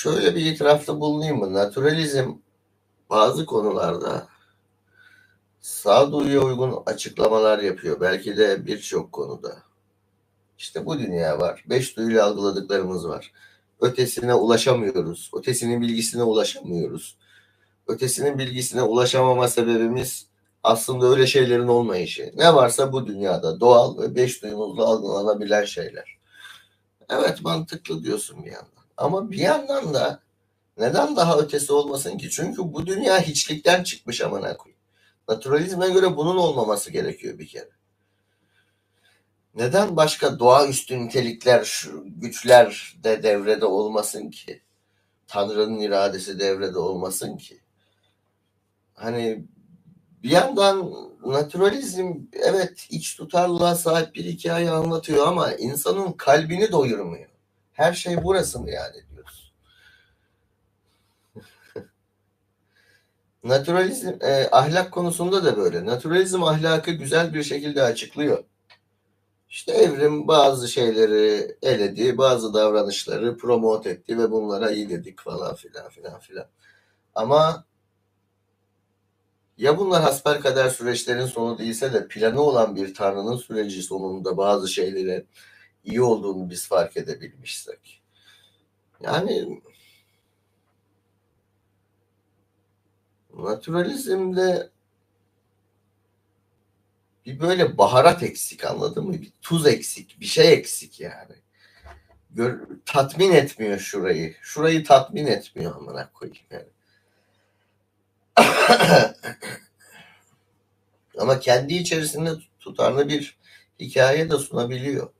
şöyle bir itirafta bulunayım mı? Naturalizm bazı konularda sağduyuya uygun açıklamalar yapıyor. Belki de birçok konuda. İşte bu dünya var. Beş duyuyla algıladıklarımız var. Ötesine ulaşamıyoruz. Ötesinin bilgisine ulaşamıyoruz. Ötesinin bilgisine ulaşamama sebebimiz aslında öyle şeylerin olmayışı. Ne varsa bu dünyada doğal ve beş duyumuzla algılanabilen şeyler. Evet mantıklı diyorsun bir yandan. Ama bir yandan da neden daha ötesi olmasın ki? Çünkü bu dünya hiçlikten çıkmış amına koyayım. Naturalizme göre bunun olmaması gerekiyor bir kere. Neden başka doğaüstü nitelikler, güçler de devrede olmasın ki? Tanrı'nın iradesi devrede olmasın ki? Hani bir yandan naturalizm evet iç tutarlılığa sahip bir hikaye anlatıyor ama insanın kalbini doyurmuyor. Her şey burası mı yani diyoruz. Naturalizm e, ahlak konusunda da böyle. Naturalizm ahlakı güzel bir şekilde açıklıyor. İşte evrim bazı şeyleri eledi, bazı davranışları promote etti ve bunlara iyi dedik falan filan filan filan. Ama ya bunlar hasbelkader süreçlerin sonu değilse de planı olan bir tanrının süreci sonunda bazı şeylerin iyi olduğunu biz fark edebilmişsek. Yani naturalizmde bir böyle baharat eksik anladın mı? Bir tuz eksik, bir şey eksik yani. Gör, tatmin etmiyor şurayı. Şurayı tatmin etmiyor amına koyayım yani. Ama kendi içerisinde tutarlı bir hikaye de sunabiliyor.